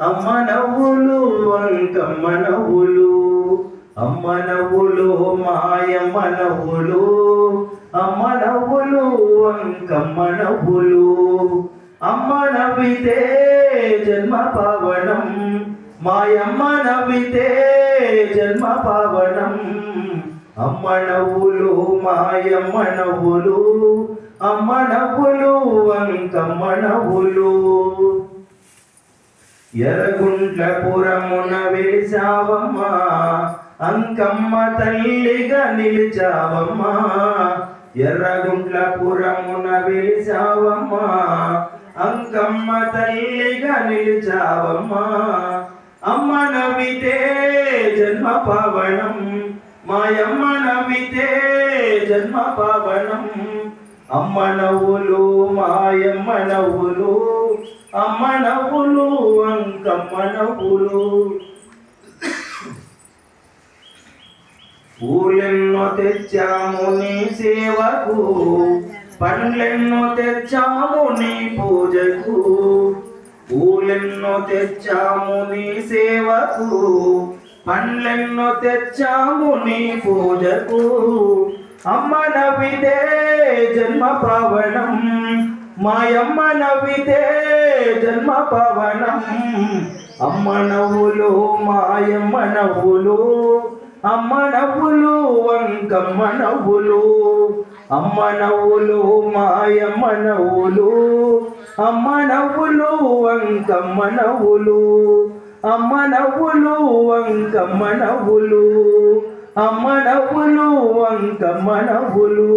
అమ్మ నవ్వులు అంకమ్మ నవ్వులు అమ్మ నవ్వులు మాయమ్మ నవ్వులు అమ్మ నవ్వులు అంకమ్మ నవ్వులు. అమ్మ నవ్వితే జన్మ పావనం మాయమ్మ నవ్వితే జన్మ పావనం. అమ్మ నవ్వులు మాయమ్మ నవ్వులు అమ్మ నవ్వులు అంకమ్మ నవ్వులు. ఎర్రగుంట్ల వేశావమ్మా. అంకమ్మ తల్లిగా నిలిచావమ్మా. ఎర్రగుంట్లపురమున వేశావమ్మా. అంకమ్మ తల్లిగా నిలిచావమ్మా. అమ్మ నవ్వితే జన్మ పావనం. మాయమ్మ నవ్వితే జన్మ పావనం. అమ్మ నవ్వులు మాయమ్మ నవ్వులు అమ్మ పూలెన్నో తెచ్చాము నీ సేవకు పండ్లెన్నో తెచ్చాము నీ పూజకు. పూలెన్నో తెచ్చాము నీ సేవకు పండ్లెన్నో తెచ్చాము నీ పూజకు. అమ్మ నవ్వితే జన్మ పవనం. మాయమ్మ నవ్వితే జన్మ పవనం. అమ్మ నవ్వులు మాయమ్మ నవ్వులు. అమ్మ నవ్వులు వంకమ్మ నవ్వులు. అమ్మ నవ్వులు మాయమ్మ నవ్వులు. అమ్మ నవ్వులు వంకమ్మ నవ్వులు. అమ్మ నవ్వులు వంకమ్మ నవ్వులు. అమ్మ నవ్వులు వంకమ్మ నవ్వులు